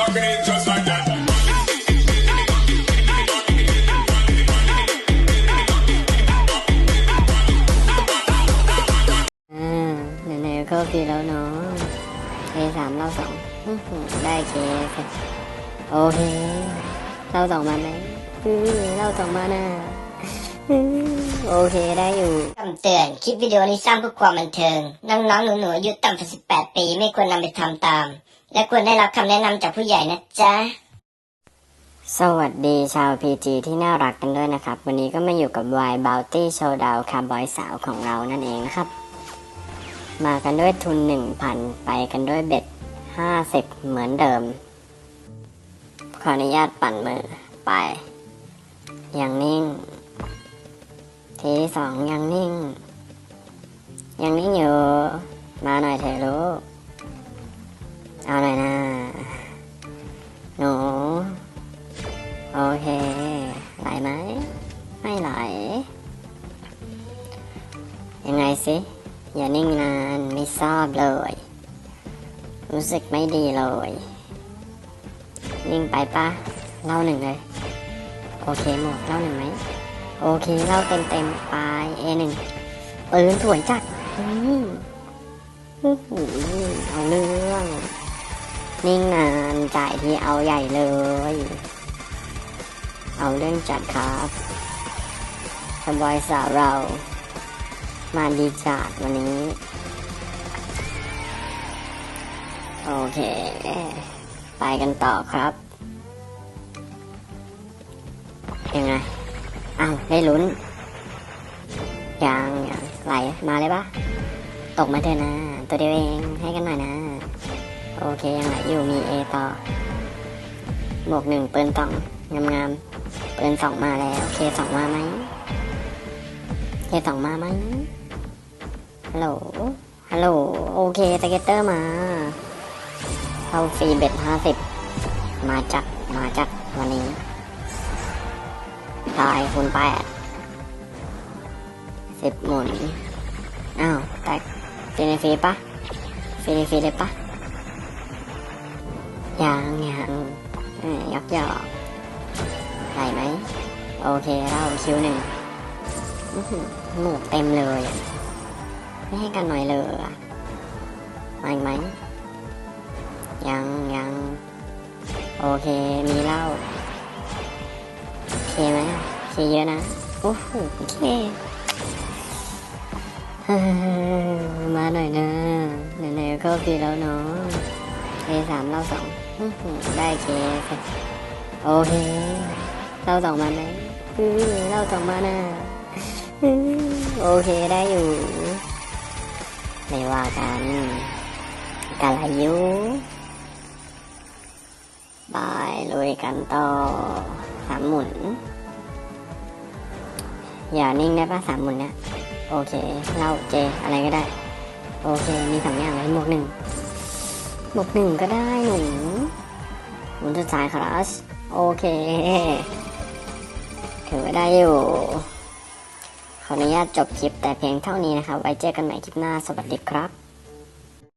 locking in just like that. Lần này có khi đâu nó Kê sám lau sổng Đây kê Ok Lau sổng mà này Lau sổng mà nè โอเคเราสองมาไหมอื้อเราสองมาน่ะอื้อโอเคได้อยู่คำเตือน คลิปวิดีโอนี้สร้างเพื่อความบันเทิง น้องๆ หนูๆอายุต่ำกว่า18 ปี ไม่ควรนำไปทำตาม และควรได้รับคำแนะนำจากผู้ใหญ่นะจ๊ะ สวัสดีชาว PG ที่น่ารักกันด้วยนะครับ วันนี้ก็มาอยู่กับ Y Bounty Showdown คาร์บอยสาวของเรานั่นเองนะครับ มากันด้วยทุน 1,000 ไปกันด้วยเบ็ด 50 เหมือนเดิม ขออนุญาตปั่นมือไป อย่างนิ่ง ทีสองยังนิ่ง ยังนิ่งอยู่ มาหน่อยเถอะลูกเอาหน่อยนะหนูโอเค ไหลไหม ไม่ไหล ยังไงสิ อย่านิ่งนานไม่ชอบเลย รู้สึกไม่ดีเลย นิ่งไปปะเล่าหนึ่งเลย โอเคหมดเล่าหนึ่งไหม โอเคเล่าเต็มเต็มๆไปเอหนึ่งปืนสวยจัดอืมอื้อหือเอาเรื่องนิ่งนานจ่ายที่เอาใหญ่เลย เอาเรื่องจัดครับสบอยสาวเรา มาดีจัดวันนี้ โอเค ไปกันต่อครับยังไง อ้าวได้ลุ้นยังยังไหลมาเลยปะตกมาเถอะนะ ตัวเดียวเองให้กันหน่อยนะ โอเคยังไหลอยู่มีเอต่อ บวกหนึ่งปืนสองงามงามๆปืนสองมาแล้วเคสองมาไหมเคสองมาไหมฮัลโหลฮัลโหลโอเคสเก็ตเตอร์มาเข้าฟรีเบ็ดห้าสิบมาจัดมาจัดวันนี้ ตายคูณแปดสิบหมุน อ้าวแตกฟีนฟรีปะฟีนฟรีเลยปะยังยังยยกยอกไหลไหม โอเคเราคิวหนึ่งหมวกเต็มเลย ไม่ให้กันหน่อยเลยมาอีกไหม ยังยังโอเค มีเหล้า เคไหมเคเยอะนะ โอ้โหเคเฮ้ยมาหน่อยนะไหนๆก็เข้าปีแล้วเนาะเคสามเราสองได้เคโอเคเราสองมาไหมอื้อเราสองมานะอื้อโอเคได้อยู่ ไม่ว่ากันกาลายุบายลุยกันต่อามหมุน อย่านิ่งได้ปะสามหมุนเนี่ยโอเคเล่าเจอะไรก็ได้ โอเค มีสองอย่างเลยหมวกหนึ่งหมวกหนึ่งก็ได้หนูหมุนสุดท้ายคลาสโอเคถือว่าได้อยู่ ขออนุญาตจบคลิปแต่เพียงเท่านี้นะครับ ไว้เจอกันใหม่คลิปหน้า สวัสดีครับ